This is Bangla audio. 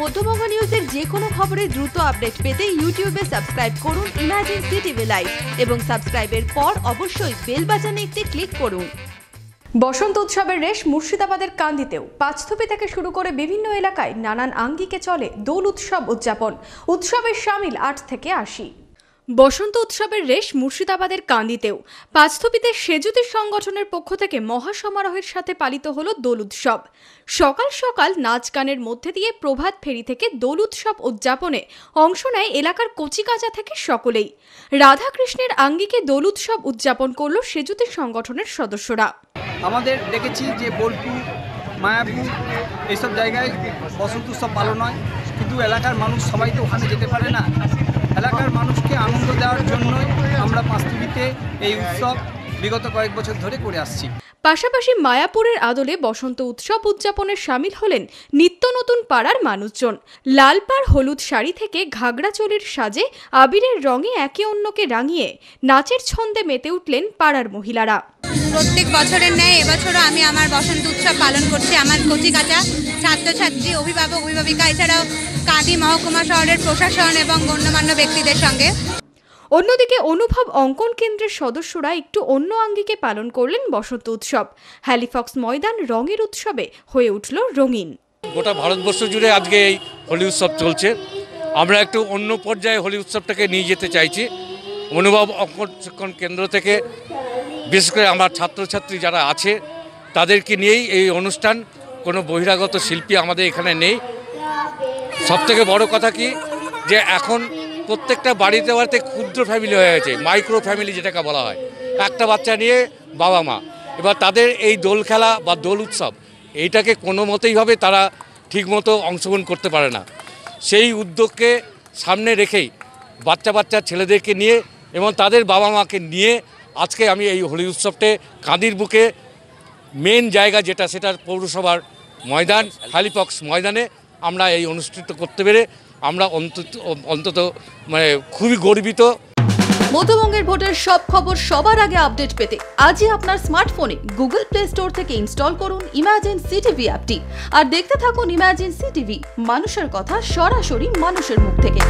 মধ্যবঙ্গ নিউজের যে কোনো খবরের দ্রুত আপডেট পেতে ইউটিউবে সাবস্ক্রাইব করুন ইমাজিন সিটিভি লাইভ এবং সাবস্ক্রাইবের পর অবশ্যই বেল বাজানে একটি ক্লিক করুন। বসন্ত উৎসবের রেশ মুর্শিদাবাদের কান্দিতেও। পাঁচথপি থেকে শুরু করে বিভিন্ন এলাকায় নানান আঙ্গিকে চলে দোল উৎসব উদযাপন। উৎসবের সামিল আট থেকে আশি। বসন্ত উৎসবের রেশ মুর্শিদাবাদের কান্দিতেও। পাঁচথপিতে সেজুতি সংগঠনের পক্ষ থেকে মহাসমারোহের সাথে পালিত হলো দোল উৎসব। সকাল সকাল নাচ গানের মধ্যে দিয়ে প্রভাত ফেরি থেকে দোল উৎসব উদযাপনে অংশ নেয় এলাকার কচিকাচা থেকে সকলেই। রাধাকৃষ্ণের আঙ্গিকে দোল উৎসব উদযাপন করল সেজুতি সংগঠনের সদস্যরা। আমাদের দেখেছি যে বোলপুর, মায়াপুর এইসব জায়গায় বসন্ত উৎসব পালন হয়। কিন্তু এলাকার মানুষ সবাই তো ওখানে যেতে পারে না। এলাকার মানুষকে আনন্দ দেওয়ার জন্যই আমরা পাঁচটিভিতে এই উৎসব বিগত কয়েক বছর ধরে করে আসছি। পাশাপাশি মায়াপুরের আদলে বসন্ত উৎসব উদযাপনে সামিল হলেন নিত্য নতুন পাড়ার মানুষজন। লাল পাড় হলুদ শাড়ি থেকে ঘাগড়া চলির সাজে আবিরের রঙে একে অন্যকে রাঙিয়ে নাচের ছন্দে মেতে উঠলেন পাড়ার মহিলারা। প্রত্যেক বছরের ন্যায় এবছরও আমি আমার বসন্ত উৎসব পালন করছি। আমার কচি কাঁচা ছাত্রছাত্রী অভিভাবক অভিভাবিকা এছাড়াও কাঁদি মহকুমা শহরের প্রশাসন এবং গণ্যমান্য ব্যক্তিদের সঙ্গে। অন্যদিকে অনুভব অঙ্কন কেন্দ্রের সদস্যরা একটু অন্য আঙ্গিকে পালন করলেন বসন্ত উৎসব। হ্যালিফক্স ময়দান রঙের উৎসবে হয়ে উঠল রঙিন। গোটা ভারতবর্ষ জুড়ে আজকে এই হোলি উৎসব চলছে। আমরা একটু অন্য পর্যায়ে হোলি উৎসবটাকে নিয়ে যেতে চাইছি। অনুভব অঙ্কন কেন্দ্র থেকে বিশেষ করে আমার ছাত্রছাত্রী যারা আছে, তাদেরকে নিয়েই এই অনুষ্ঠান। কোনো বহিরাগত শিল্পী আমাদের এখানে নেই। সবথেকে বড় কথা কি, যে এখন প্রত্যেকটা বাড়িতে বাড়িতে ক্ষুদ্র ফ্যামিলি হয়ে গেছে মাইক্রো ফ্যামিলি যেটাকে বলা হয়। একটা বাচ্চা নিয়ে বাবা মা। এবার তাদের এই দোল খেলা বা দোল উৎসব, এইটাকে কোনো মতেইভাবে তারা ঠিকমতো অংশগ্রহণ করতে পারে না। সেই উদ্যোগকে সামনে রেখেই বাচ্চা বাচ্চা ছেলেদেরকে নিয়ে এবং তাদের বাবা মাকে নিয়ে আজকে আমি এই হোলি উৎসবটে কাঁদির বুকে মেন জায়গা যেটা, সেটা পৌরসভার ময়দান হ্যালিপক্স ময়দানে আমরা এই অনুষ্ঠিত করতে পেরে আমরা অন্তত অন্তত মানে খুবই গর্বিত। মধ্যবঙ্গের ভোটের সব খবর সবার আগে আপডেট পেতে আজই আপনার স্মার্টফোনে গুগল প্লে স্টোর থেকে ইনস্টল করুন ইমাজিন সিটিভি অ্যাপটি। আর দেখতে থাকুন ইমাজিন সিটিভি, মানুষের কথা সরাসরি মানুষের মুখ থেকে।